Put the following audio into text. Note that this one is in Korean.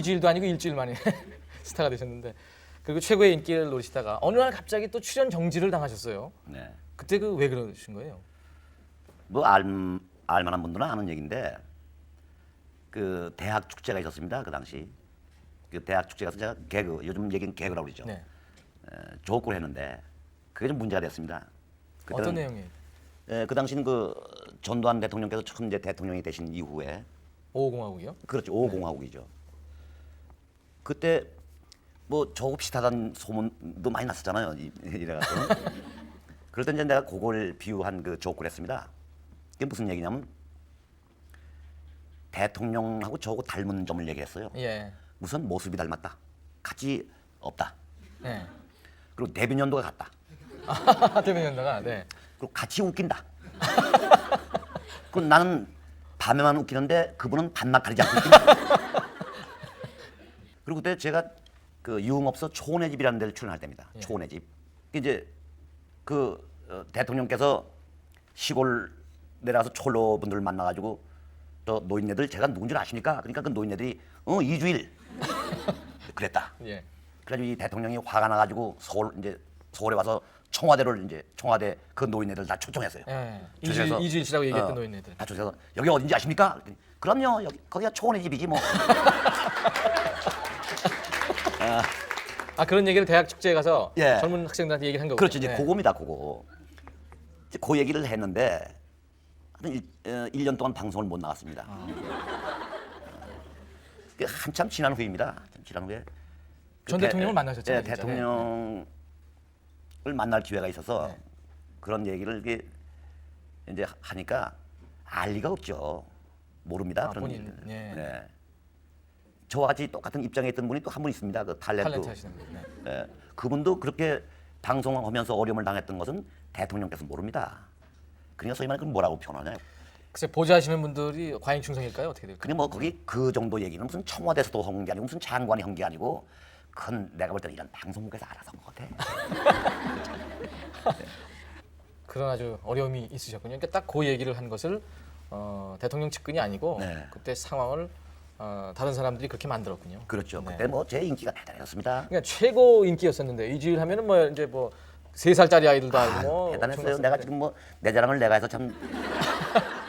2주일도 아니고 일주일 만에 스타가 되셨는데 그리고 최고의 인기를 노리시다가 어느 날 갑자기 또 출연 정지를 당하셨어요. 네. 그때 그 왜 그러신 거예요? 뭐 알, 알만한 분들은 아는 얘기인데 그 대학 축제가 있었습니다 그 당시 그 대학 축제 가서 제가 개그 요즘 얘기는 개그라고 그러죠 네. 에, 조업을 했는데 그게 좀 문제가 됐습니다 어떤 내용이에요? 에, 그 당시는 그 전두환 대통령께서 처음 이제 대통령이 되신 이후에 오공화국이요? 그렇죠 오공화국이죠 그때 뭐 저거 비슷하다는 소문도 많이 났었잖아요 이- 이래가지고. 그럴 때 이제 내가 그걸 비유한 그 조크를 했습니다. 그게 무슨 얘기냐면 대통령하고 저하고 닮은 점을 얘기했어요. 예. 우선 모습이 닮았다. 같이 없다. 예. 그리고 데뷔 연도가 같다. 대변 연다가 네. 그리고 같이 웃긴다. 그리고 나는 밤에만 웃기는데 그분은 밤낮 가리지 않고 웃긴다 그리고 그때 제가 그 유흥업소 초원의 집이라는 데를 출연할 때입니다 초원의 집 이제 그 어, 대통령께서 시골 내려가서 촐로분들 만나가지고 저 노인네들 제가 누군지 아십니까? 그러니까 그 노인네들이 어 이주일 그랬다. 예. 그래가지고 이 대통령이 화가 나가지고 서울 이제 서울에 와서 청와대를 이제 청와대 그 노인네들 다 초청했어요. 예. 조세서- 이주일, 이주일 씨라고 얘기했던 어, 노인네들. 다 초청해서 여기 어딘지 아십니까? 그랬더니 그럼요 여기 거기가 초원의 집이지 뭐. 아 그런 얘기를 대학 축제에 가서 예. 젊은 학생들한테 얘기를 한 거고. 그렇죠 이제 그거입니다 그거. 이제 그 얘기를 했는데 한 일, 어, 1년 동안 방송을 못 나갔습니다. 그 한참 지난 후입니다. 한참 지난 후에 그 전 대- 대통령을 만나셨잖아요, 예, 진짜. 대통령을 만날 기회가 있어서 그런 얘기를 이제 하니까 알 리가 없죠. 모릅니다. 아, 그런 본인, 얘기를. 예. 네. 저와 같이 똑같은 입장에 있던 분이 또 한 분 있습니다. 그 탤런트. 탤런트 하시는 분. 네. 예, 그분도 그렇게 방송을 하면서 어려움을 당했던 것은 대통령께서 모릅니다. 그러니까 소위 말해 그 뭐라고 표현하냐. 글쎄 보좌하시는 분들이 과잉 충성일까요? 어떻게 될까요? 그냥 뭐 거기 그 정도 얘기는 무슨 청와대에서도 한 게 아니고 무슨 장관이 한 게 아니고 그건 내가 볼 때는 이런 방송국에서 알아서 한것 같아. 그런 아주 어려움이 있으셨군요. 그러니까 딱 그 얘기를 한 것을 어, 대통령 측근이 아니고 네. 그때 상황을 어, 다른 사람들이 그렇게 만들었군요. 그렇죠. 네. 그때 뭐 제 인기가 대단했습니다. 그러니까 최고 인기였었는데 이주일 하면은 뭐 이제 뭐 세 살짜리 아이들도 아, 알고 뭐 대단했어요. 엄청났었는데. 내가 지금 뭐 내 자랑을 내가 해서 참